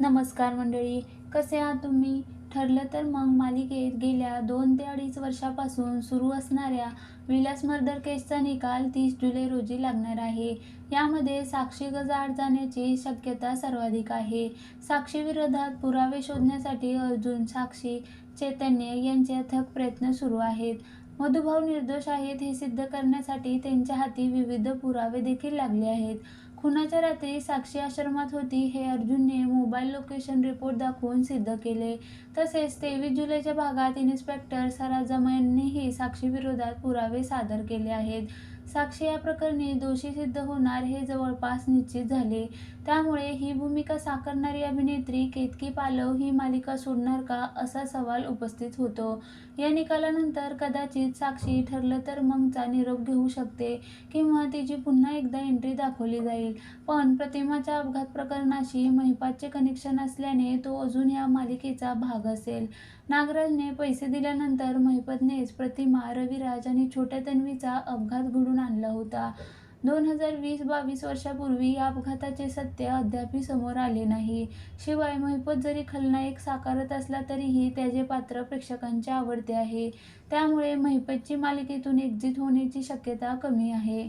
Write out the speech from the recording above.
नमस्कार मंडळी कसे आहात तुम्ही? ठरलं तर मग मालिकेत गेल्या दोन ते अडीच वर्षापासून सुरू असणाऱ्या विलास मर्दर केसचा निकाल तीस जुलै रोजी लागणार आहे. यामध्ये साक्षी गजाआड जाण्याची शक्यता सर्वाधिक आहे. साक्षी विरोधात पुरावे शोधण्यासाठी अर्जुन साक्षी चैतन्य यांचे अथक प्रयत्न सुरू आहेत. मधुभाऊ निर्दोष आहेत हे सिद्ध करण्यासाठी त्यांच्या हाती विविध पुरावे देखील लागले आहेत. खुनाच्या रात्री साक्षी आश्रमात होती. हे अर्जुनने मोबाईल लोकेशन रिपोर्ट दाखवून सिद्ध केले. तसेच तेवीस जुलैच्या भागात इन्स्पेक्टर सराजम यांनीही साक्षी विरोधात पुरावे सादर केले आहेत. साक्षी या प्रकरणी दोषी सिद्ध होणार हे जवळपास निश्चित झाले. त्यामुळे ही भूमिका साकारणारी अभिनेत्री केतकी पालव ही मालिका सोडणार का असा सवाल उपस्थित होतो. या निकालानंतर कदाचित साक्षी ठरलं तर मगचा निरोप घेऊ शकते किंवा तिची पुन्हा एकदा एंट्री दाखवली जाईल. पण प्रतिमाच्या अपघात प्रकरणाशी महिपातचे कनेक्शन असल्याने तो अजून या मालिकेचा भाग असेल. नागराजने पैसे दिल्यानंतर महिपतनेच प्रतिमा रविराज आणि छोट्या तन्वीचा अपघात घडून आणला होता. दोन हजार वीस बावीस वर्षापूर्वी या अपघाताचे सत्य अद्यापही समोर आले नाही. शिवाय महिपत जरी खलनायक साकारत असला तरीही त्याचे पात्र प्रेक्षकांचे आवडते आहे. त्यामुळे महिपतची मालिकेतून एक्झिट होण्याची शक्यता कमी आहे.